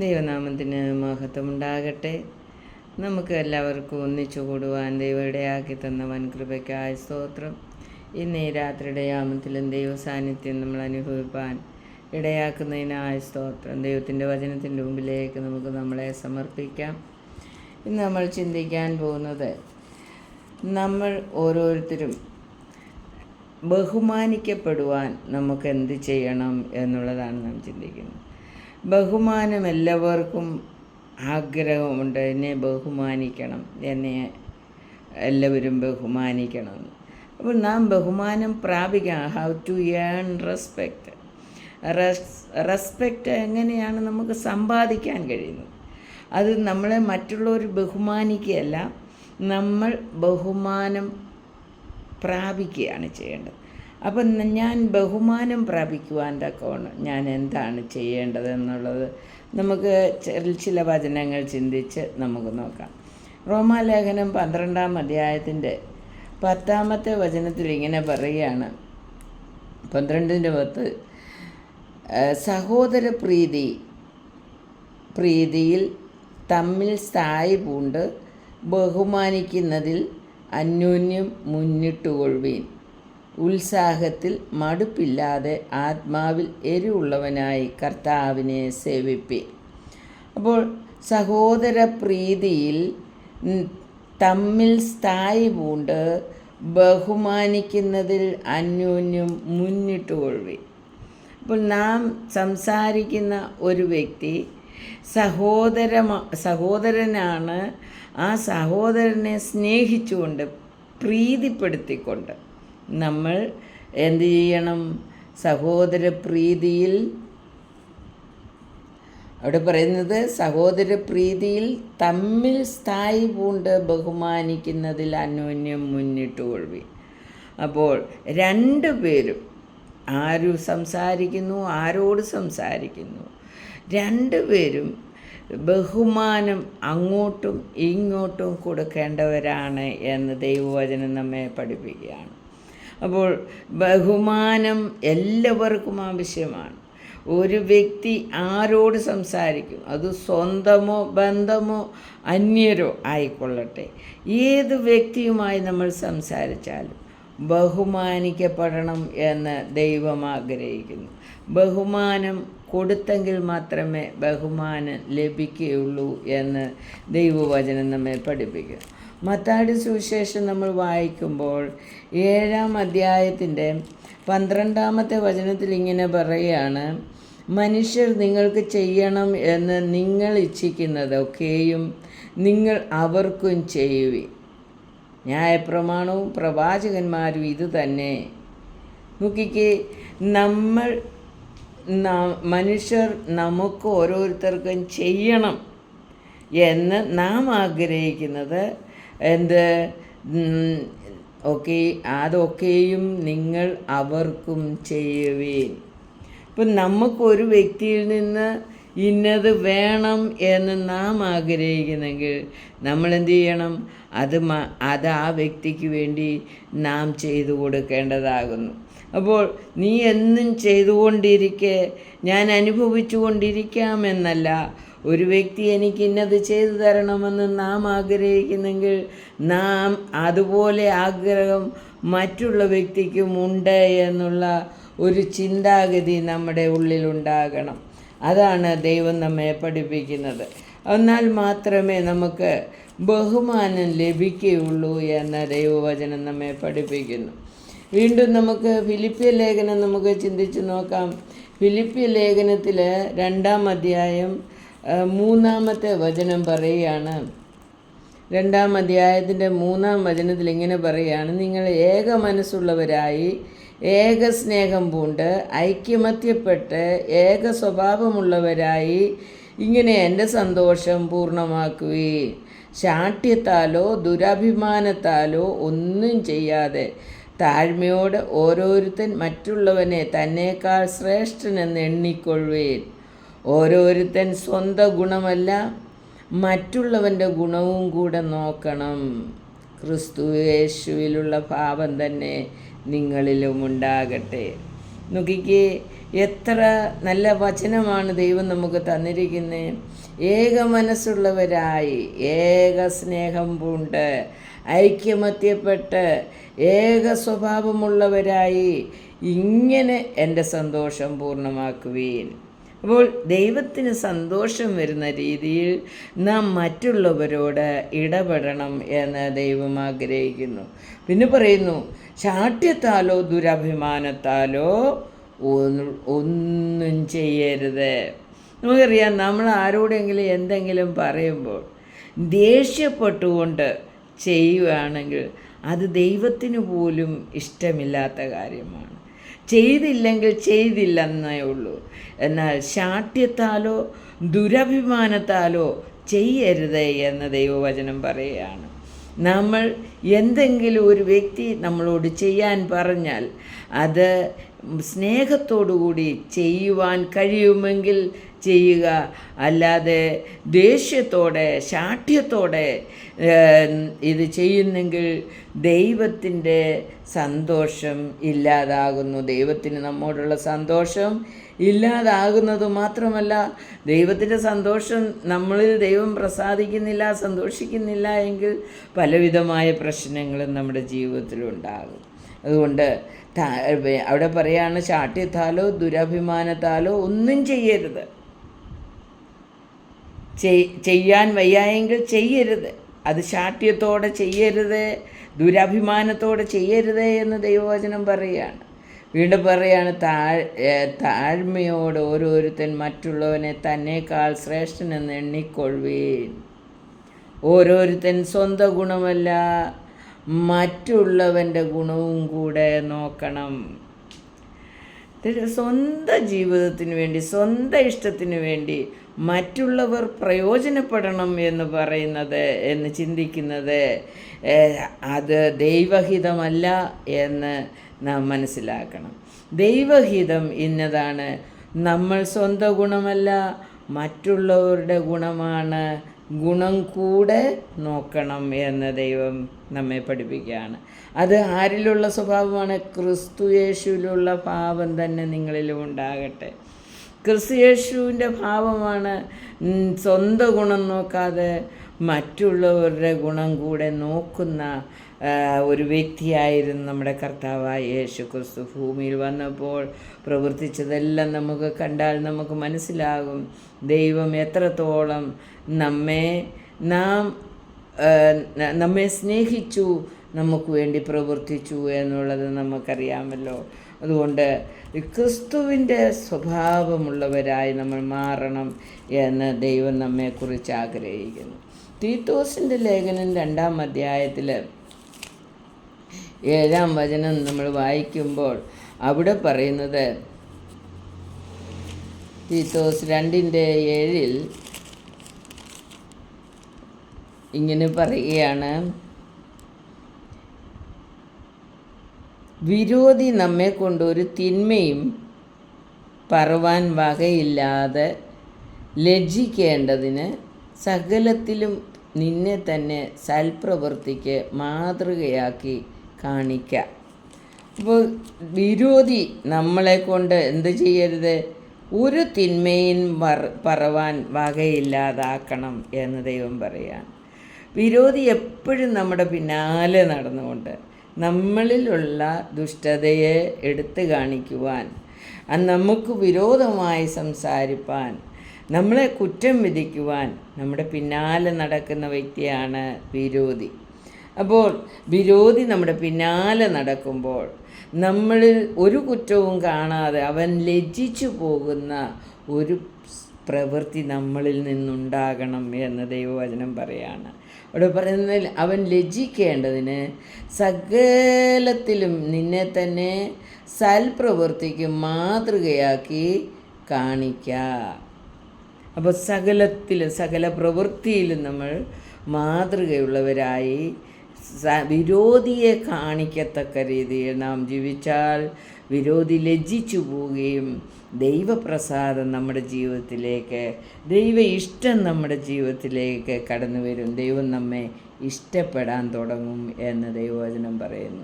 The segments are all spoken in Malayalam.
ദൈവനാമത്തിന് മഹത്വമുണ്ടാകട്ടെ. നമുക്ക് എല്ലാവർക്കും ഒന്നിച്ചു കൂടുവാൻ ദൈവയുടെയാക്കി തന്ന വൻകൃപയ്ക്കായ സ്തോത്രം. ഇന്ന് ഈ രാത്രിയുടെ യാമത്തിലും ദൈവ സാന്നിധ്യം നമ്മൾ അനുഭവിപ്പാൻ ഇടയാക്കുന്നതിനായ സ്തോത്രം. ദൈവത്തിന്റെ വചനത്തിന്റെ മുമ്പിലേക്ക് നമുക്ക് നമ്മളെ സമർപ്പിക്കാം. ഇന്ന് നമ്മൾ ചിന്തിക്കാൻ പോകുന്നത് നമ്മൾ ഓരോരുത്തരും ബഹുമാനിക്കപ്പെടുവാൻ നമുക്ക് എന്ത് ചെയ്യണം എന്നുള്ളതാണ് നാം ചിന്തിക്കുന്നത്. ബഹുമാനം എല്ലാവർക്കും ആഗ്രഹമുണ്ട്. എന്നെ ബഹുമാനിക്കണം. എന്നെ എല്ലാവരും ബഹുമാനിക്കണം. അപ്പോൾ നാം ബഹുമാനം പ്രാപിക്കാം how to earn respect respect എങ്ങനെയാണ് നമുക്ക് സമ്പാദിക്കാൻ കഴിയുന്നത്? അത് നമ്മളെ മറ്റുള്ളവർ ബഹുമാനിക്കുകയല്ല നമ്മൾ ബഹുമാനം പ്രാപിക്കുകയാണ് ചെയ്യേണ്ടത്. അപ്പം ഞാൻ ബഹുമാനം പ്രാപിക്കുവാൻ തക്കവണ്ണം ഞാൻ എന്താണ് ചെയ്യേണ്ടതെന്നുള്ളത് നമുക്ക് ചില വചനങ്ങൾ ചിന്തിച്ച് നമുക്ക് നോക്കാം. റോമാലേഖനം പന്ത്രണ്ടാം അധ്യായത്തിന്റെ പത്താമത്തെ വചനത്തിൽ ഇങ്ങനെ പറയുകയാണ്. പന്ത്രണ്ടിന്റെ പത്ത് സഹോദര പ്രീതി പ്രീതിയിൽ തമ്മിൽ സ്ഥായി പൂണ്ട് ബഹുമാനിക്കുന്നതിൽ അന്യോന്യം മുന്നിട്ടുകൊള്ളുവീൻ. ഉത്സാഹത്തിൽ മടുപ്പില്ലാതെ ആത്മാവിൽ എരിവുള്ളവനായി കർത്താവിനെ സേവിപ്പി. അപ്പോൾ സഹോദര പ്രീതിയിൽ തമ്മിൽ സ്ഥായി പൂണ്ട് ബഹുമാനിക്കുന്നതിൽ അന്യോന്യം മുന്നിട്ട് കൊഴുവി അപ്പോൾ നാം സംസാരിക്കുന്ന ഒരു വ്യക്തി സഹോദര സഹോദരനാണ് ആ സഹോദരനെ സ്നേഹിച്ചുകൊണ്ട് പ്രീതിപ്പെടുത്തിക്കൊണ്ട് നമ്മൾ എന്ത് ചെയ്യണം? സഹോദര പ്രീതിയിൽ അവിടെ പറയുന്നത് സഹോദര പ്രീതിയിൽ തമ്മിൽ സ്ഥായി പൂണ്ട് ബഹുമാനിക്കുന്നതിൽ അന്യോന്യം മുന്നിട്ട് കൊള്ളി അപ്പോൾ രണ്ടു പേരും ആരു സംസാരിക്കുന്നു ആരോട് സംസാരിക്കുന്നു? രണ്ടുപേരും ബഹുമാനം അങ്ങോട്ടും ഇങ്ങോട്ടും കൊടുക്കേണ്ടവരാണ് എന്ന് ദൈവവചനം നമ്മെ പഠിപ്പിക്കുകയാണ്. അപ്പോൾ ബഹുമാനം എല്ലാവർക്കും ആവശ്യമാണ്. ഒരു വ്യക്തി ആരോട് സംസാരിക്കും? അത് സ്വന്തമോ ബന്ധമോ അന്യരോ ആയിക്കൊള്ളട്ടെ. ഏത് വ്യക്തിയുമായി നമ്മൾ സംസാരിച്ചാലും ബഹുമാനിക്കപ്പെടണം എന്ന് ദൈവം ആഗ്രഹിക്കുന്നു. ബഹുമാനം കൊടുത്തെങ്കിൽ മാത്രമേ ബഹുമാനം ലഭിക്കുകയുള്ളൂ എന്ന് ദൈവവചനം നമ്മെ പഠിപ്പിക്കും മത്താടി സുവിശേഷം നമ്മൾ വായിക്കുമ്പോൾ ഏഴാം അധ്യായത്തിന്റെ പന്ത്രണ്ടാമത്തെ വചനത്തിൽ ഇങ്ങനെ പറയുകയാണ് മനുഷ്യർ നിങ്ങൾക്ക് ചെയ്യണം എന്ന് നിങ്ങൾ ഇച്ഛിക്കുന്നതൊക്കെയും നിങ്ങൾ അവർക്കും ചെയ്യുവി ന്യായപ്രമാണവും പ്രവാചകന്മാരും ഇത് തന്നെ. നോക്കിക്ക് നമ്മൾ മനുഷ്യർ നമുക്ക് ഓരോരുത്തർക്കും ചെയ്യണം എന്ന് നാം ആഗ്രഹിക്കുന്നത് എന്ത്? ഒക്കെ അതൊക്കെയും നിങ്ങൾ അവർക്കും ചെയ്യുവീൻ. ഇപ്പം നമുക്കൊരു വ്യക്തിയിൽ നിന്ന് ഇന്നത് വേണം എന്ന് നാം ആഗ്രഹിക്കുന്നെങ്കിൽ നമ്മൾ എന്ത് ചെയ്യണം? അത് അത് ആ വ്യക്തിക്ക് വേണ്ടി നാം ചെയ്തു കൊടുക്കേണ്ടതാകുന്നു. അപ്പോൾ നീ എന്നും ചെയ്തുകൊണ്ടിരിക്കെ ഞാൻ അനുഭവിച്ചു കൊണ്ടിരിക്കാമെന്നല്ല ഒരു വ്യക്തി എനിക്ക് ഇന്നത് ചെയ്തു തരണമെന്ന് നാം ആഗ്രഹിക്കുന്നെങ്കിൽ നാം അതുപോലെ ആഗ്രഹം മറ്റുള്ള വ്യക്തിക്കും ഉണ്ട് എന്നുള്ള ഒരു ചിന്താഗതി നമ്മുടെ ഉള്ളിലുണ്ടാകണം അതാണ് ദൈവം നമ്മെ പഠിപ്പിക്കുന്നത്. എന്നാൽ മാത്രമേ നമുക്ക് ബഹുമാനം ലഭിക്കുകയുള്ളൂ എന്ന ദൈവവചനം നമ്മെ പഠിപ്പിക്കുന്നു. വീണ്ടും നമുക്ക് ഫിലിപ്പിയ ലേഖനം നമുക്ക് ചിന്തിച്ച് നോക്കാം. ഫിലിപ്പിയ ലേഖനത്തിൽ രണ്ടാം അധ്യായം മൂന്നാമത്തെ വചനം പറയുകയാണ്. രണ്ടാം അധ്യായത്തിന്റെ മൂന്നാം വചനത്തിൽ ഇങ്ങനെ പറയുകയാണ്. നിങ്ങൾ ഏക മനസ്സുള്ളവരായി ഏക സ്നേഹം പൂണ്ട് ഐക്യമത്യപ്പെട്ട് ഏക സ്വഭാവമുള്ളവരായി ഇങ്ങനെ എന്റെ സന്തോഷം പൂർണമാക്കുകയും ശാഠ്യത്താലോ ദുരഭിമാനത്താലോ ഒന്നും ചെയ്യാതെ താഴ്മയോട് ഓരോരുത്തൻ മറ്റുള്ളവനെ തന്നേക്കാൾ ശ്രേഷ്ഠനെന്ന് എണ്ണിക്കൊള്ളുവേൻ. ഓരോരുത്തൻ സ്വന്തം ഗുണമല്ല മറ്റുള്ളവന്റെ ഗുണവും കൂടെ നോക്കണം. ക്രിസ്തു യേശുവിലുള്ള ഭാവം തന്നെ നിങ്ങളിലും ഉണ്ടാകട്ടെ. നോക്കിക്ക് എത്ര നല്ല വചനമാണ് ദൈവം നമുക്ക് തന്നിരിക്കുന്നത് ഏക മനസ്സുള്ളവരായി ഏക സ്നേഹം പൂണ്ട് ഐക്യമത്യപ്പെട്ട് ഏക സ്വഭാവമുള്ളവരായി ഇങ്ങനെ എന്റെ സന്തോഷം പൂർണമാക്കുവീൻ. അപ്പോൾ ദൈവത്തിന് സന്തോഷം വരുന്ന രീതിയിൽ നാം മറ്റുള്ളവരോട് ഇടപെടണം എന്ന് ദൈവം ആഗ്രഹിക്കുന്നു. പിന്നെ പറയുന്നു ശാഠ്യത്താലോ ദുരഭിമാനത്താലോ ഒന്നും ചെയ്യരുത്. നമുക്കറിയാം നമ്മൾ ആരോടെങ്കിലും എന്തെങ്കിലും പറയുമ്പോൾ ദേഷ്യപ്പെട്ടുകൊണ്ട് ചെയ്യുകയാണെങ്കിൽ അത് ദൈവത്തിന് പോലും ഇഷ്ടമില്ലാത്ത കാര്യമാണ്. ചെയ്തില്ലെങ്കിൽ ചെയ്തില്ലെന്നേ ഉള്ളൂ. എന്നാൽ ശാഠ്യത്താലോ ദുരഭിമാനത്താലോ ചെയ്യരുത് എന്ന് ദൈവവചനം പറയുകയാണ്. നമ്മൾ എന്തെങ്കിലും ഒരു വ്യക്തി നമ്മളോട് ചെയ്യാൻ പറഞ്ഞാൽ അത് സ്നേഹത്തോടുകൂടി ചെയ്യുവാൻ കഴിയുമെങ്കിൽ ചെയ്യുക. അല്ലാതെ ദേഷ്യത്തോടെ ശാഠ്യത്തോടെ ഇത് ചെയ്യുന്നെങ്കിൽ ദൈവത്തിന്റെ സന്തോഷം ഇല്ലാതാകുന്നു. ദൈവത്തിന് നമ്മോടുള്ള സന്തോഷം ഇല്ലാതാകുന്നത് മാത്രമല്ല ദൈവത്തിന്റെ സന്തോഷം നമ്മളിൽ ദൈവം പ്രസാദിക്കുന്നില്ല സന്തോഷിക്കുന്നില്ല എങ്കിൽ പലവിധമായ പ്രശ്നങ്ങളും നമ്മുടെ ജീവിതത്തിലുണ്ടാകും അതുകൊണ്ട് അവിടെ പറയാണ് ശാഠ്യത്താലോ ദുരഭിമാനത്താലോ ഒന്നും ചെയ്യരുത്. ചെയ്- ചെയ്യാൻ വയ്യായെങ്കിൽ ചെയ്യരുത്. അത് ശാഠ്യത്തോടെ ചെയ്യരുത് ദുരഭിമാനത്തോടെ ചെയ്യരുത് എന്ന് ദൈവവചനം പറയുകയാണ് വീണ്ടും പറയാണ് താഴ് താഴ്മയോട് ഓരോരുത്തൻ മറ്റുള്ളവനെ തന്നേക്കാൾ ശ്രേഷ്ഠനെന്ന് എണ്ണിക്കൊള്ളുവീൻ. ഓരോരുത്തൻ സ്വന്തം ഗുണമല്ല മറ്റുള്ളവന്റെ ഗുണവും കൂടെ നോക്കണം. സ്വന്തം ജീവിതത്തിന് വേണ്ടി സ്വന്തം ഇഷ്ടത്തിന് വേണ്ടി മറ്റുള്ളവർ പ്രയോജനപ്പെടണം എന്ന് പറയുന്നത് എന്ന് ചിന്തിക്കുന്നത് അത് ദൈവഹിതമല്ല എന്ന് നാം മനസ്സിലാക്കണം. ദൈവഹിതം ഇന്നതാണ്. നമ്മൾ സ്വന്തം ഗുണമല്ല മറ്റുള്ളവരുടെ ഗുണമാണ്. ഗുണം കൂടെ നോക്കണം എന്ന് ദൈവം നമ്മെ പഠിപ്പിക്കുകയാണ്. അത് ആരിലുള്ള സ്വഭാവമാണ്? ക്രിസ്തു യേശുവിലുള്ള ഭാവം തന്നെ നിങ്ങളിലും ഉണ്ടാകട്ടെ. ക്രിസ്തു യേശുവിന്റെ ഭാവമാണ് സ്വന്തം ഗുണം നോക്കാതെ മറ്റുള്ളവരുടെ ഗുണം കൂടെ നോക്കുന്ന ഒരു വ്യക്തിയായിരുന്നു നമ്മുടെ കർത്താവായ യേശു ക്രിസ്തു ഭൂമിയിൽ വന്നപ്പോൾ പ്രവർത്തിച്ചതെല്ലാം നമുക്ക് കണ്ടാൽ നമുക്ക് മനസ്സിലാകും ദൈവം എത്രത്തോളം നമ്മെ നാം നമ്മെ സ്നേഹിച്ചു നമുക്ക് വേണ്ടി പ്രവർത്തിച്ചു എന്നുള്ളത് നമുക്കറിയാമല്ലോ. അതുകൊണ്ട് ക്രിസ്തുവിന്റെ സ്വഭാവമുള്ളവരായി നമ്മൾ മാറണം എന്ന് ദൈവം നമ്മെക്കുറിച്ച് ആഗ്രഹിക്കുന്നു. തീത്തോസിന്റെ ലേഖനം രണ്ടാം അധ്യായത്തിൽ ഏഴാം വചനം നമ്മൾ വായിക്കുമ്പോൾ അവിടെ പറയുന്നത് തീത്തോസ് രണ്ടിന്റെ ഏഴിൽ ഇങ്ങനെ പറയുകയാണ് വിരോധി നമ്മെ കൊണ്ട് ഒരു തിന്മയും പറവാൻ വകയില്ലാതെ ലജ്ജിക്കേണ്ടതിന് സകലത്തിലും നിന്നെ തന്നെ സൽപ്രവൃത്തിക്ക് മാതൃകയാക്കി കാണിക്കാം. അപ്പോൾ വിരോധി നമ്മളെ കൊണ്ട് എന്ത് ചെയ്യരുത്? ഒരു തിന്മയും പറവാൻ വകയില്ലാതാക്കണം എന്ന് ദൈവം പറയാണ്. വിരോധി എപ്പോഴും നമ്മുടെ പിന്നാലെ നടന്നുകൊണ്ട് നമ്മളിലുള്ള ദുഷ്ടതയെ എടുത്തു കാണിക്കുവാൻ നമുക്ക് വിരോധമായി സംസാരിപ്പാൻ നമ്മളെ കുറ്റം വിധിക്കുവാൻ നമ്മുടെ പിന്നാലെ നടക്കുന്ന വ്യക്തിയാണ് വിരോധി. അപ്പോൾ വിരോധി നമ്മുടെ പിന്നാലെ നടക്കുമ്പോൾ നമ്മളിൽ ഒരു കുറ്റവും കാണാതെ അവൻ ലജ്ജിച്ചു പോകുന്ന ഒരു പ്രവൃത്തി നമ്മളിൽ നിന്നുണ്ടാകണം എന്ന് ദൈവവചനം പറയാണ്. അവിടെ പറയുന്നതിൽ അവൻ ലജ്ജിക്കേണ്ടതിന് സകലത്തിലും നിന്നെ തന്നെ സൽപ്രവൃത്തിക്ക് മാതൃകയാക്കി കാണിക്ക. അപ്പോൾ സകലത്തിലും സകല പ്രവൃത്തിയിലും നമ്മൾ മാതൃകയുള്ളവരായി വിരോധിയെ കാണിക്കത്തക്ക രീതിയിൽ നാം ജീവിച്ചാൽ വിരോധി ലജ്ജിച്ചു പോവുകയും ദൈവപ്രസാദം നമ്മുടെ ജീവിതത്തിലേക്ക് ദൈവ ഇഷ്ടം നമ്മുടെ ജീവിതത്തിലേക്ക് കടന്നു വരും. ദൈവം നമ്മെ ഇഷ്ടപ്പെടാൻ തുടങ്ങും എന്ന് ദൈവവചനം പറയുന്നു.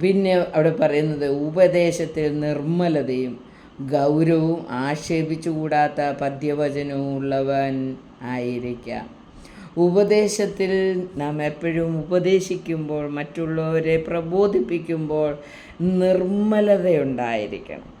പിന്നെ അവിടെ പറയുന്നത് ഉപദേശത്തിൽ നിർമ്മലതയും ഗൗരവവും ആക്ഷേപിച്ചുകൂടാത്ത പദ്യവചനവും ഉള്ളവൻ ആയിരിക്കാം. ഉപദേശത്തിൽ നാം എപ്പോഴും ഉപദേശിക്കുമ്പോൾ മറ്റുള്ളവരെ പ്രബോധിപ്പിക്കുമ്പോൾ നിർമ്മലതയുണ്ടായിരിക്കണം.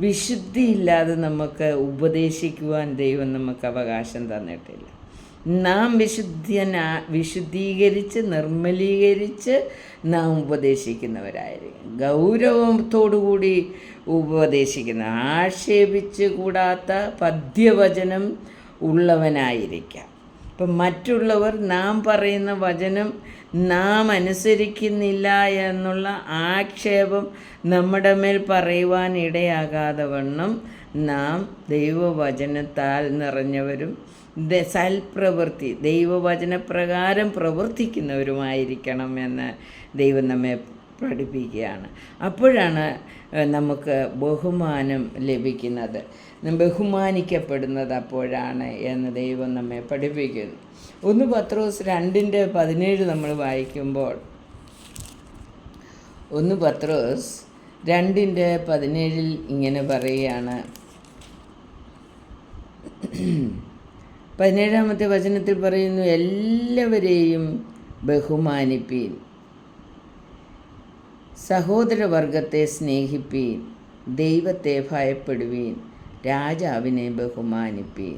വിശുദ്ധിയില്ലാതെ നമുക്ക് ഉപദേശിക്കുവാൻ ദൈവം നമുക്ക് അവകാശം തന്നിട്ടില്ല. നാം വിശുദ്ധനാ വിശുദ്ധീകരിച്ച് നിർമ്മലീകരിച്ച് നാം ഉപദേശിക്കുന്നവരായിരിക്കും. ഗൗരവത്തോടുകൂടി ഉപദേശിക്കുന്ന ആക്ഷേപിച്ച് കൂടാത്ത പദ്യവചനം ഉള്ളവനായിരിക്കാം. ഇപ്പം മറ്റുള്ളവർ നാം പറയുന്ന വചനം നാം അനുസരിക്കുന്നില്ല എന്നുള്ള ആക്ഷേപം നമ്മുടെ മേൽ പറയുവാൻ ഇടയാകാതെ വണ്ണം നാം ദൈവവചനത്താൽ നിറഞ്ഞവരും സൽപ്രവൃത്തി ദൈവവചനപ്രകാരം പ്രവർത്തിക്കുന്നവരുമായിരിക്കണം എന്ന് ദൈവം നമ്മെ പഠിപ്പിക്കുകയാണ്. അപ്പോഴാണ് നമുക്ക് ബഹുമാനം ലഭിക്കുന്നത്. ബഹുമാനിക്കപ്പെടുന്നത് അപ്പോഴാണ് എന്ന് ദൈവം നമ്മെ പഠിപ്പിക്കുന്നു. ഒന്ന് പത്രോസ് രണ്ടിന്റെ പതിനേഴ് നമ്മൾ വായിക്കുമ്പോൾ ഒന്ന് പത്രോസ് രണ്ടിന്റെ പതിനേഴിൽ ഇങ്ങനെ പറയുകയാണ്. പതിനേഴാമത്തെ വചനത്തിൽ പറയുന്നു എല്ലാവരെയും ബഹുമാനിപ്പീൻ. സഹോദരവർഗത്തെ സ്നേഹിപ്പീൻ ദൈവത്തെ ഭയപ്പെടുവീൻ രാജാവിനെ ബഹുമാനിപ്പീൻ.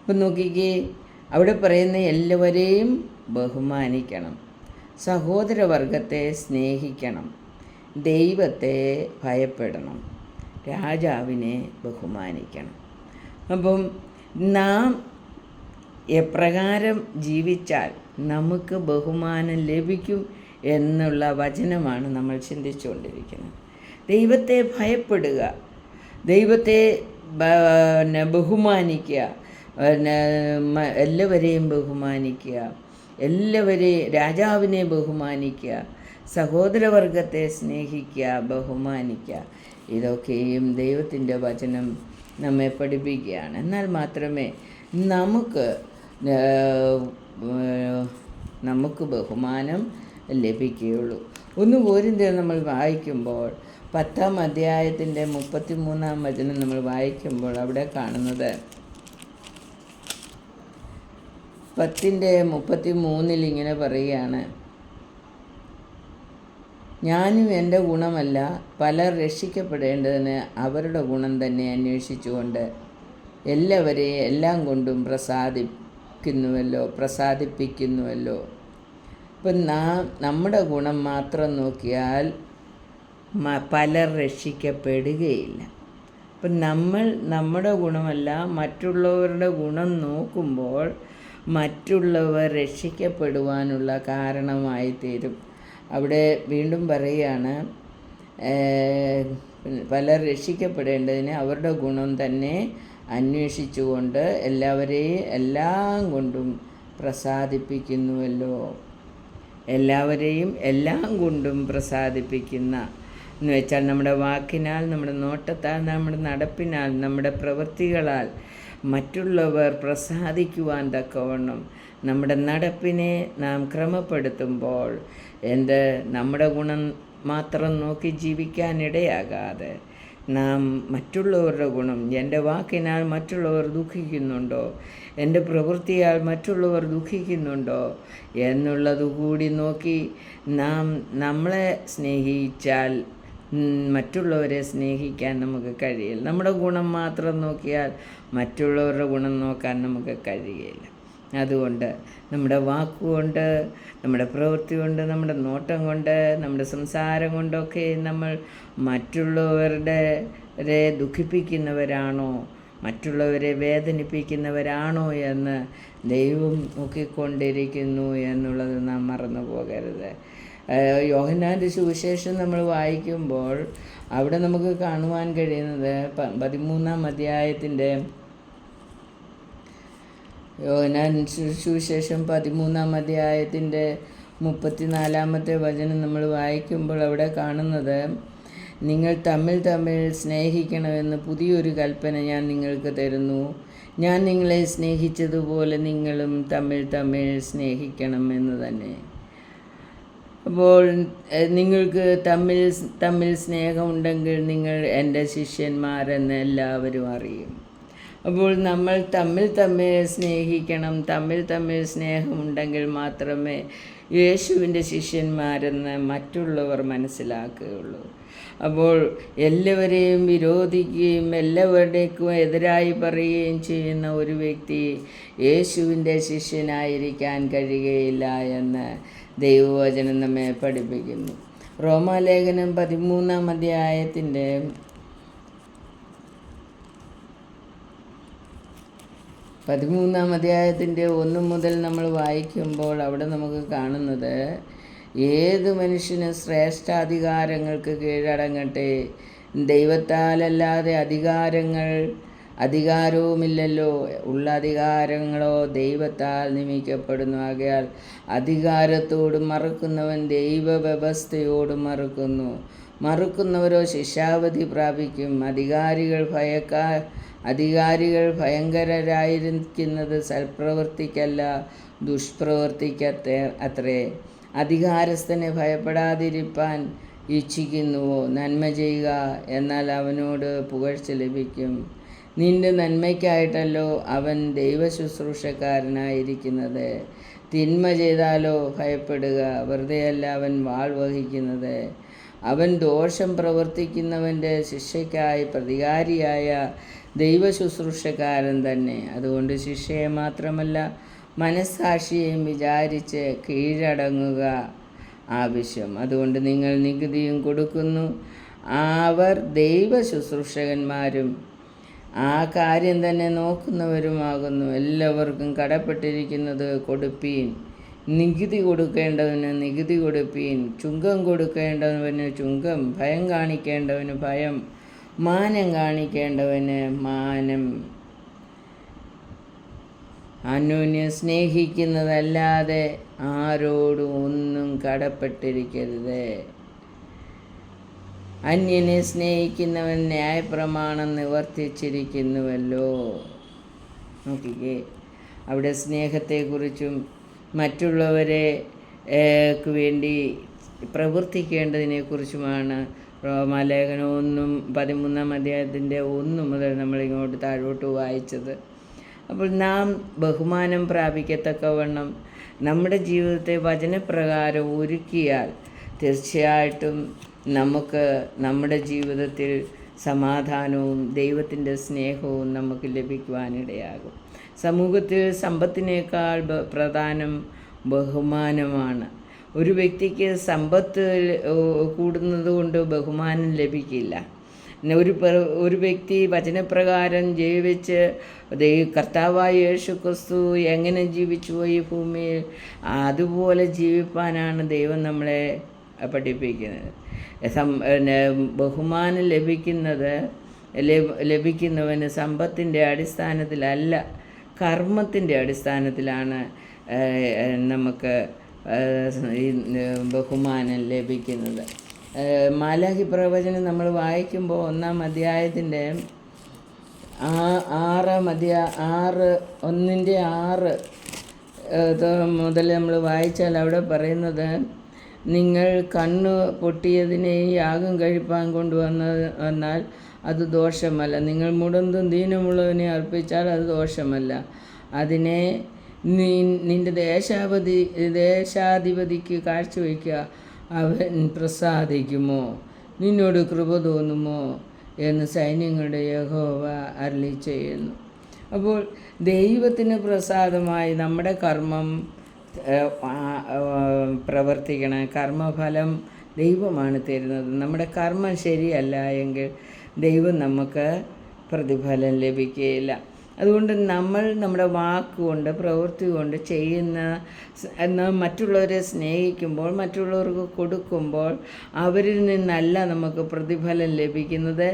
ഇപ്പം നോക്കിക്കേ അവിടെ പറയുന്ന എല്ലാവരെയും ബഹുമാനിക്കണം സഹോദരവർഗത്തെ സ്നേഹിക്കണം ദൈവത്തെ ഭയപ്പെടണം രാജാവിനെ ബഹുമാനിക്കണം. അപ്പം നാം എപ്രകാരം ജീവിച്ചാൽ നമുക്ക് ബഹുമാനം ലഭിക്കും? എന്നുള്ള വചനമാണ് നമ്മൾ ചിന്തിച്ചുകൊണ്ടിരിക്കുന്നത്. ദൈവത്തെ ഭയപ്പെടുക ദൈവത്തെ പിന്നെ ബഹുമാനിക്കുക പിന്നെ എല്ലാവരെയും ബഹുമാനിക്കുക എല്ലാവരെയും രാജാവിനെ ബഹുമാനിക്കുക സഹോദരവർഗത്തെ സ്നേഹിക്കുക ബഹുമാനിക്കുക ഇതൊക്കെയും ദൈവത്തിന്റെ വചനം നമ്മെ പഠിപ്പിക്കുകയാണ്. എന്നാൽ മാത്രമേ നമുക്ക് നമുക്ക് ബഹുമാനം ലഭിക്കുകയുള്ളൂ. ഒന്ന് പോരിന്റെ നമ്മൾ വായിക്കുമ്പോൾ പത്താം അധ്യായത്തിന്റെ മുപ്പത്തി മൂന്നാം വചനം നമ്മൾ വായിക്കുമ്പോൾ അവിടെ കാണുന്നത് പത്തിന്റെ മുപ്പത്തി മൂന്നിൽ ഇങ്ങനെ പറയുകയാണ്. ഞാനും എന്റെ ഗുണമല്ല പലർ രക്ഷിക്കപ്പെടേണ്ടതിന് അവരുടെ ഗുണം തന്നെ അന്വേഷിച്ചുകൊണ്ട് എല്ലാവരെയും എല്ലാം കൊണ്ടും പ്രസാദിക്കുന്നുവല്ലോ പ്രസാദിപ്പിക്കുന്നുവല്ലോ. ഇപ്പം നാം നമ്മുടെ ഗുണം മാത്രം നോക്കിയാൽ പലർ രക്ഷിക്കപ്പെടുകയില്ല. അപ്പം നമ്മൾ നമ്മുടെ ഗുണമല്ല മറ്റുള്ളവരുടെ ഗുണം നോക്കുമ്പോൾ മറ്റുള്ളവർ രക്ഷിക്കപ്പെടുവാനുള്ള കാരണമായി തീരും അവിടെ വീണ്ടും പറയുകയാണ് പലർ രക്ഷിക്കപ്പെടേണ്ടതിന് അവരുടെ ഗുണം തന്നെ അന്വേഷിച്ചുകൊണ്ട് എല്ലാവരെയും എല്ലാം കൊണ്ടും പ്രസാദിപ്പിക്കുന്നുവല്ലോ. എല്ലാവരെയും എല്ലാം കൊണ്ടും പ്രസാദിപ്പിക്കുന്ന എന്ന് വെച്ചാൽ നമ്മുടെ വാക്കിനാൽ നമ്മുടെ നോട്ടത്താൽ നമ്മുടെ നടപ്പിനാൽ നമ്മുടെ പ്രവൃത്തികളാൽ മറ്റുള്ളവർ പ്രസാദിക്കുവാൻ തക്കവണ്ണം നമ്മുടെ നടപ്പിനെ നാം ക്രമപ്പെടുത്തുമ്പോൾ എന്ത്? നമ്മുടെ ഗുണം മാത്രം നോക്കി ജീവിക്കാനിടയാകാതെ നാം മറ്റുള്ളവരുടെ ഗുണം. എന്റെ വാക്കിനാൽ മറ്റുള്ളവർ ദുഃഖിക്കുന്നുണ്ടോ? എന്റെ പ്രവൃത്തിയാൽ മറ്റുള്ളവർ ദുഃഖിക്കുന്നുണ്ടോ? എന്നുള്ളതുകൂടി നോക്കി നാം നമ്മളെ സ്നേഹിച്ചാൽ മറ്റുള്ളവരെ സ്നേഹിക്കാൻ നമുക്ക് കഴിയില്ല. നമ്മുടെ ഗുണം മാത്രം നോക്കിയാൽ മറ്റുള്ളവരുടെ ഗുണം നോക്കാൻ നമുക്ക് കഴിയില്ല. അതുകൊണ്ട് നമ്മുടെ വാക്കുകൊണ്ട് നമ്മുടെ പ്രവൃത്തി കൊണ്ട് നമ്മുടെ നോട്ടം കൊണ്ട് നമ്മുടെ സംസാരം കൊണ്ടൊക്കെ നമ്മൾ മറ്റുള്ളവരുടെ ദുഃഖിപ്പിക്കുന്നവരാണോ മറ്റുള്ളവരെ വേദനിപ്പിക്കുന്നവരാണോ എന്ന് ദൈവം നോക്കിക്കൊണ്ടിരിക്കുന്നു എന്നുള്ളത് നാം മറന്നു പോകരുത്. യോഹന്നാന്റെ സുവിശേഷം നമ്മൾ വായിക്കുമ്പോൾ അവിടെ നമുക്ക് കാണുവാൻ കഴിയുന്നത് പതിമൂന്നാം അധ്യായത്തിന്റെ യോഹന്നാൻ സു- സുവിശേഷം പതിമൂന്നാം അധ്യായത്തിന്റെ മുപ്പത്തിനാലാമത്തെ വചനം നമ്മൾ വായിക്കുമ്പോൾ അവിടെ കാണുന്നത് നിങ്ങൾ തമ്മിൽ തമ്മിൽ സ്നേഹിക്കണമെന്ന് പുതിയൊരു കൽപ്പന ഞാൻ നിങ്ങൾക്ക് തരുന്നു. ഞാൻ നിങ്ങളെ സ്നേഹിച്ചതുപോലെ നിങ്ങളും തമ്മിൽ തമ്മിൽ സ്നേഹിക്കണം എന്ന് തന്നെ. അപ്പോൾ നിങ്ങൾക്ക് തമ്മിൽ തമ്മിൽ സ്നേഹമുണ്ടെങ്കിൽ നിങ്ങൾ എന്റെ ശിഷ്യന്മാരെന്ന് എല്ലാവരും അറിയും. അപ്പോൾ നമ്മൾ തമ്മിൽ തമ്മിൽ സ്നേഹിക്കണം തമ്മിൽ തമ്മിൽ സ്നേഹമുണ്ടെങ്കിൽ മാത്രമേ യേശുവിന്റെ ശിഷ്യന്മാരെന്ന് മറ്റുള്ളവർ മനസ്സിലാക്കുകയുള്ളൂ. അപ്പോൾ എല്ലാവരെയും വിരോധിക്കുകയും എല്ലാവരുടേക്കും എതിരായി പറയുകയും ചെയ്യുന്ന ഒരു വ്യക്തി യേശുവിന്റെ ശിഷ്യനായിരിക്കാൻ കഴിയുകയില്ല എന്ന് ദൈവവചനം നമ്മെ പഠിപ്പിക്കുന്നു. റോമാലേഖനം പതിമൂന്നാം അധ്യായത്തിന്റെ പതിമൂന്നാം അധ്യായത്തിന്റെ ഒന്ന് മുതൽ നമ്മൾ വായിക്കുമ്പോൾ അവിടെ നമുക്ക് കാണുന്നത് ഏത് മനുഷ്യന് ശ്രേഷ്ഠാധികാരങ്ങൾക്ക് കീഴടങ്ങട്ടെ? ദൈവത്താലല്ലാതെ അധികാരങ്ങൾ അധികാരവുമില്ലല്ലോ. ഉള്ള അധികാരങ്ങളോ ദൈവത്താൽ നിയമിക്കപ്പെടുന്നു. ആകയാൽ അധികാരത്തോട് മറക്കുന്നവൻ ദൈവവ്യവസ്ഥയോട് മറക്കുന്നു. മറുക്കുന്നവരോ ശിക്ഷാവധി പ്രാപിക്കും. അധികാരികൾ ഭയക്കാ അധികാരികൾ ഭയങ്കരരായിരിക്കുന്നത് സൽപ്രവൃത്തിക്കല്ല ദുഷ്പ്രവൃത്തിക്കത്തെ അത്രേ. അധികാരസ്ഥനെ ഭയപ്പെടാതിരിപ്പാൻ ഇച്ഛിക്കുന്നുവോ? നന്മ ചെയ്യുക എന്നാൽ അവനോട് പുകഴ്ച ലഭിക്കും. നിന്റെ നന്മയ്ക്കായിട്ടല്ലോ അവൻ ദൈവ ശുശ്രൂഷക്കാരനായിരിക്കുന്നത് തിന്മ ചെയ്താലോ ഭയപ്പെടുക. വെറുതെയല്ല അവൻ വാൾ വഹിക്കുന്നത്. അവൻ ദോഷം പ്രവർത്തിക്കുന്നവന്റെ ശിക്ഷയ്ക്കായി പ്രതികാരിയായ ദൈവ ശുശ്രൂഷക്കാരൻ തന്നെ. അതുകൊണ്ട് ശിക്ഷയെ മാത്രമല്ല മനസ്സാക്ഷിയെയും വിചാരിച്ച് കീഴടങ്ങുക ആവശ്യം. അതുകൊണ്ട് നിങ്ങൾ നികുതിയും കൊടുക്കുന്നു. അവർ ദൈവ ശുശ്രൂഷകന്മാരും ആ കാര്യം തന്നെ നോക്കുന്നവരുമാകുന്നു. എല്ലാവർക്കും കടപ്പെട്ടിരിക്കുന്നത് കൊടുപ്പീൻ. നികുതി കൊടുക്കേണ്ടവന് നികുതി കൊടുപ്പീൻ. ചുങ്കം കൊടുക്കേണ്ടവന് ചുങ്കം. ഭയം കാണിക്കേണ്ടവന് ഭയം. മാനം കാണിക്കേണ്ടവന് മാനം. അന്യോന്യം സ്നേഹിക്കുന്നതല്ലാതെ ആരോടും ഒന്നും കടപ്പെട്ടിരിക്കരുത്. അന്യനെ സ്നേഹിക്കുന്നവൻ ന്യായപ്രമാണം നിവർത്തിച്ചിരിക്കുന്നുവല്ലോ. നോക്കിക്കേ അവിടെ സ്നേഹത്തെക്കുറിച്ചും മറ്റുള്ളവരെ വേണ്ടി പ്രവർത്തിക്കേണ്ടതിനെക്കുറിച്ചുമാണ് റോമാലേഖനം ഒന്നും പതിമൂന്നാം അധ്യായത്തിന്റെ ഒന്ന് മുതൽ നമ്മളിങ്ങോട്ട് താഴോട്ട് വായിച്ചത്. അപ്പോൾ നാം ബഹുമാനം പ്രാപിക്കത്തക്കവണ്ണം നമ്മുടെ ജീവിതത്തെ വചനപ്രകാരം ഒരുക്കിയാൽ തീർച്ചയായിട്ടും നമുക്ക് നമ്മുടെ ജീവിതത്തിൽ സമാധാനവും ദൈവത്തിന്റെ സ്നേഹവും നമുക്ക് ലഭിക്കുവാനിടയാകും. സമൂഹത്തിൽ സമ്പത്തിനേക്കാൾ പ്രധാനം ബഹുമാനമാണ്. ഒരു വ്യക്തിക്ക് സമ്പത്ത് കൂടുന്നത് കൊണ്ട് ബഹുമാനം ലഭിക്കില്ല. ഒരു ഒരു വ്യക്തി വചനപ്രകാരം ജീവിച്ച് കർത്താവായ യേശു ക്രിസ്തു എങ്ങനെ ജീവിച്ചു ഈ ഭൂമിയിൽ? അതുപോലെ ജീവിപ്പാനാണ് ദൈവം നമ്മളെ പഠിപ്പിക്കുന്നത്. പിന്നെ ബഹുമാനം ലഭിക്കുന്നത് ലഭ- ലഭിക്കുന്നവന് സമ്പത്തിന്റെ അടിസ്ഥാനത്തിലല്ല കർമ്മത്തിന്റെ അടിസ്ഥാനത്തിലാണ് നമുക്ക് ബഹുമാനം ലഭിക്കുന്നത്. മാലാഹി പ്രവചനം നമ്മൾ വായിക്കുമ്പോൾ ഒന്നാം അധ്യായത്തിന്റെ ആ ആറാം അധ്യായ ആറ് ഒന്നിന്റെ ആറ് മുതൽ നമ്മൾ വായിച്ചാൽ അവിടെ പറയുന്നത് നിങ്ങൾ കണ്ണ് പൊട്ടിയതിനെ യാഗം കഴിപ്പാൻ കൊണ്ടുവന്ന വന്നാൽ അത് ദോഷമല്ല. നിങ്ങൾ മുടന്തും ദീനമുള്ളതിനെ അർപ്പിച്ചാൽ അത് ദോഷമല്ല. അതിനെ നീ നിന്റെ ദേശാപതി ദേശാധിപതിക്ക് കാഴ്ചവെക്കുക അവൻ പ്രസാദിക്കുമോ? നിന്നോട് കൃപ തോന്നുമോ? എന്ന് സൈന്യങ്ങളുടെ യഹോവ അരളി ചെയ്യുന്നു. അപ്പോൾ ദൈവത്തിന് പ്രസാദമായി നമ്മുടെ കർമ്മം പ്രവർത്തിക്കണം കർമ്മഫലം ദൈവമാണ് തരുന്നത്. നമ്മുടെ കർമ്മം ശരിയല്ല എങ്കിൽ ദൈവം നമുക്ക് പ്രതിഫലം ലഭിക്കുകയില്ല. അതുകൊണ്ട് നമ്മൾ നമ്മുടെ വാക്കുകൊണ്ട് പ്രവൃത്തി കൊണ്ട് ചെയ്യുന്ന എന്നാൽ മറ്റുള്ളവരെ സ്നേഹിക്കുമ്പോൾ മറ്റുള്ളവർക്ക് കൊടുക്കുമ്പോൾ അവരിൽ നിന്നല്ല നമുക്ക് പ്രതിഫലം ലഭിക്കുന്നത്.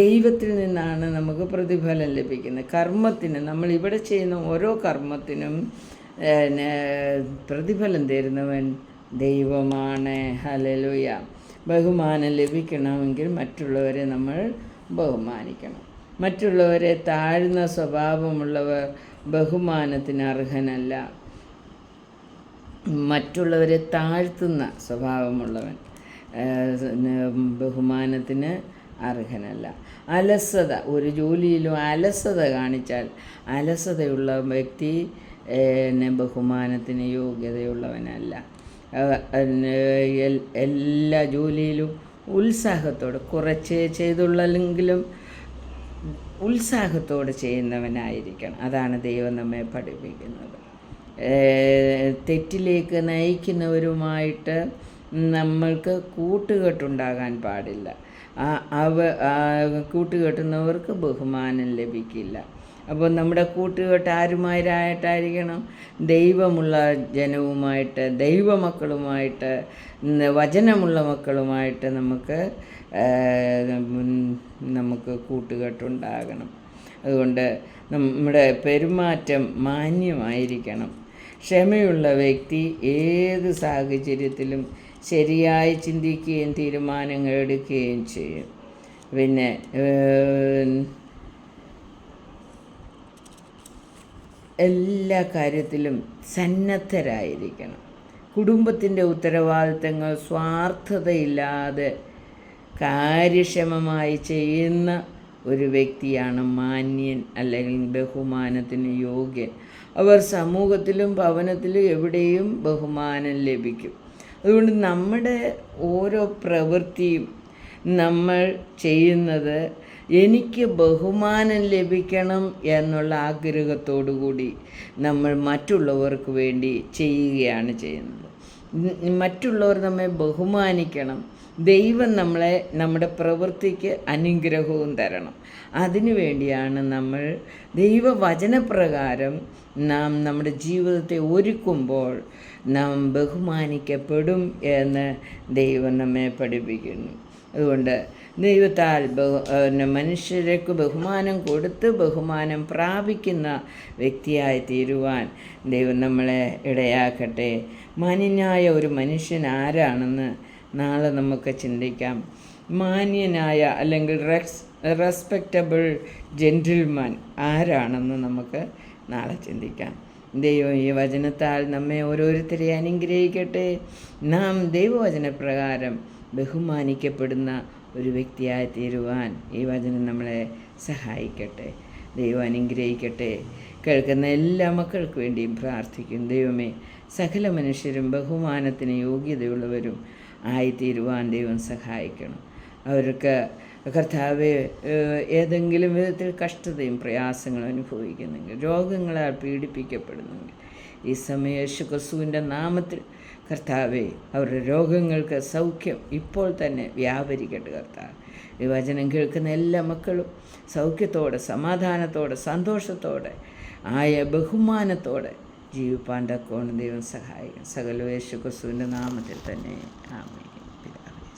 ദൈവത്തിൽ നിന്നാണ് നമുക്ക് പ്രതിഫലം ലഭിക്കുന്നത്. കർമ്മത്തിന് നമ്മൾ ഇവിടെ ചെയ്യുന്ന ഓരോ കർമ്മത്തിനും പ്രതിഫലം തരുന്നവൻ ദൈവമാണ്. ഹലലുയ ബഹുമാനം ലഭിക്കണമെങ്കിൽ മറ്റുള്ളവരെ നമ്മൾ ബഹുമാനിക്കണം. മറ്റുള്ളവരെ താഴ്ന്ന സ്വഭാവമുള്ളവർ ബഹുമാനത്തിന് അർഹനല്ല. മറ്റുള്ളവരെ താഴ്ത്തുന്ന സ്വഭാവമുള്ളവൻ ബഹുമാനത്തിന് അർഹനല്ല. അലസത ഒരു ജോലിയിലും അലസത കാണിച്ചാൽ അലസതയുള്ള വ്യക്തി എന്നെ ബഹുമാനത്തിന് യോഗ്യതയുള്ളവനല്ല. എല്ലാ ജോലിയിലും ഉത്സാഹത്തോടെ കുറച്ച് ചെയ്തുള്ളെങ്കിലും ഉത്സാഹത്തോടെ ചെയ്യുന്നവനായിരിക്കണം. അതാണ് ദൈവം നമ്മെ പഠിപ്പിക്കുന്നത്. തെറ്റിലേക്ക് നയിക്കുന്നവരുമായിട്ട് നമ്മൾക്ക് കൂട്ടുകെട്ടുണ്ടാകാൻ പാടില്ല. അവ കൂട്ടുകെട്ടുന്നവർക്ക് ബഹുമാനം ലഭിക്കില്ല. അപ്പോൾ നമ്മുടെ കൂട്ടുകെട്ട് ആരുമാരായിട്ടായിരിക്കണം ദൈവമുള്ള ജനവുമായിട്ട് ദൈവമക്കളുമായിട്ട് വചനമുള്ള മക്കളുമായിട്ട് നമുക്ക് നമുക്ക് കൂട്ടുകെട്ടുണ്ടാകണം. അതുകൊണ്ട് നമ്മുടെ പെരുമാറ്റം മാന്യമായിരിക്കണം. ക്ഷമയുള്ള വ്യക്തി ഏത് സാഹചര്യത്തിലും ശരിയായി ചിന്തിക്കുകയും തീരുമാനങ്ങൾ എടുക്കുകയും ചെയ്യും. പിന്നെ എല്ലാ കാര്യത്തിലും സന്നദ്ധരായിരിക്കണം. കുടുംബത്തിന്റെ ഉത്തരവാദിത്തങ്ങൾ സ്വാർത്ഥതയില്ലാതെ കാര്യക്ഷമമായി ചെയ്യുന്ന ഒരു വ്യക്തിയാണ് മാന്യൻ അല്ലെങ്കിൽ ബഹുമാനത്തിന് യോഗ്യൻ. അവർ സമൂഹത്തിലും ഭവനത്തിലും എവിടെയും ബഹുമാനം ലഭിക്കും. അതുകൊണ്ട് നമ്മുടെ ഓരോ പ്രവൃത്തിയും നമ്മൾ ചെയ്യുന്നത് എനിക്ക് ബഹുമാനം ലഭിക്കണം എന്നുള്ള ആഗ്രഹത്തോടു കൂടി നമ്മൾ മറ്റുള്ളവർക്ക് വേണ്ടി ചെയ്യുകയാണ് ചെയ്യുന്നത്. മറ്റുള്ളവർ നമ്മെ ബഹുമാനിക്കണം. ദൈവം നമ്മളെ നമ്മുടെ പ്രവൃത്തിക്ക് അനുഗ്രഹവും തരണം. അതിനു വേണ്ടിയാണ് നമ്മൾ ദൈവവചനപ്രകാരം നാം നമ്മുടെ ജീവിതത്തെ ഒരുക്കുമ്പോൾ നാം ബഹുമാനിക്കപ്പെടും എന്ന് ദൈവം നമ്മെ പഠിപ്പിക്കുന്നു. അതുകൊണ്ട് ദൈവത്താൽ ബഹു മനുഷ്യർക്ക് ബഹുമാനം കൊടുത്ത് ബഹുമാനം പ്രാപിക്കുന്ന വ്യക്തിയായി തീരുവാൻ ദൈവം നമ്മളെ ഇടയാക്കട്ടെ. മാന്യനായ ഒരു മനുഷ്യൻ ആരാണെന്ന് നാളെ നമുക്ക് ചിന്തിക്കാം. മാന്യനായ അല്ലെങ്കിൽ റെക്സ് റെസ്പെക്റ്റബിൾ ജെന്റിൽമാൻ ആരാണെന്ന് നമുക്ക് നാളെ ചിന്തിക്കാം. ദൈവം ഈ വചനത്താൽ നമ്മെ ഓരോരുത്തരെ അനുഗ്രഹിക്കട്ടെ. നാം ദൈവവചനപ്രകാരം ബഹുമാനിക്കപ്പെടുന്ന ഒരു വ്യക്തിയായി തീരുവാൻ ഈ വചനം നമ്മളെ സഹായിക്കട്ടെ. ദൈവം അനുഗ്രഹിക്കട്ടെ. കേൾക്കുന്ന എല്ലാ മക്കൾക്ക് വേണ്ടിയും പ്രാർത്ഥിക്കും. ദൈവമേ സകല മനുഷ്യരും ബഹുമാനത്തിന് യോഗ്യതയുള്ളവരും ആയിത്തീരുവാൻ ദൈവം സഹായിക്കണം. അവർക്ക് കർത്താവ് ഏതെങ്കിലും വിധത്തിൽ കഷ്ടതയും പ്രയാസങ്ങളും അനുഭവിക്കുന്നെങ്കിൽ രോഗങ്ങളാൽ പീഡിപ്പിക്കപ്പെടുന്നെങ്കിൽ ഈ സമയം യേശു നാമത്തിൽ കർത്താവെ അവരുടെ രോഗങ്ങൾക്ക് സൗഖ്യം ഇപ്പോൾ തന്നെ വ്യാപരിക്കട്ടെ കർത്താവ്. ഈ വചനം കേൾക്കുന്ന എല്ലാ മക്കളും സൗഖ്യത്തോടെ സമാധാനത്തോടെ സന്തോഷത്തോടെ ആയ ബഹുമാനത്തോടെ ജീവിപ്പാൻ തക്കോണ് ദൈവം സഹായിക്കും. സകലവേശു കൊസുവിന്റെ നാമത്തിൽ തന്നെ. ആമേ പിതാവേ